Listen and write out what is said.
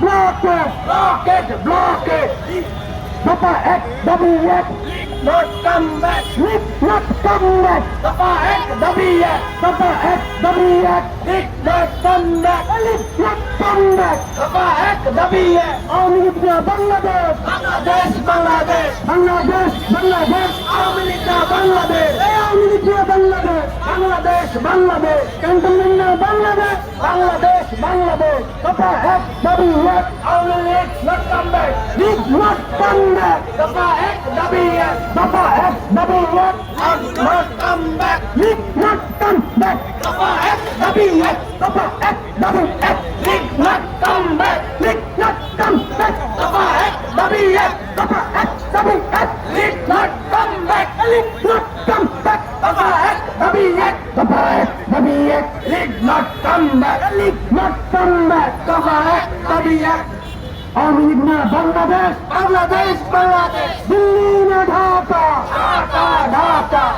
blockade blockade blockade দফা এক দাবি এক not come back League not come back দফা এক দাবি এক দফা এক দাবি এক ঠিক not come back League not come back দফা এক দাবি এক আওয়ামী লীগরা বাংলাদেশ বাংলাদেশ বাংলাদেশ বাংলাদেশ বাংলাদেশ আওয়ামী লীগরা বাংলাদেশ এই আওয়ামী লীগরা বাংলাদেশ বাংলাদেশ দফা এক দাবি, এক Awami League not come back League not come back দফা এক দাবি, এক দফা এক দাবি এক not come back League not come back দফা এক দাবি, এক দফা এক দাবি, এক, League not come back League not come back দফা এক দাবি, এক দফা এক দাবি, এক, League not come back League not come back দফা এক দাবি এক দফা এক দাবি এক League not come back League not come back দফা এক দাবি এক আওয়ামী লীগ না বাংলাদেশ বাংলাদেশ বাংলাদেশ দিল্লি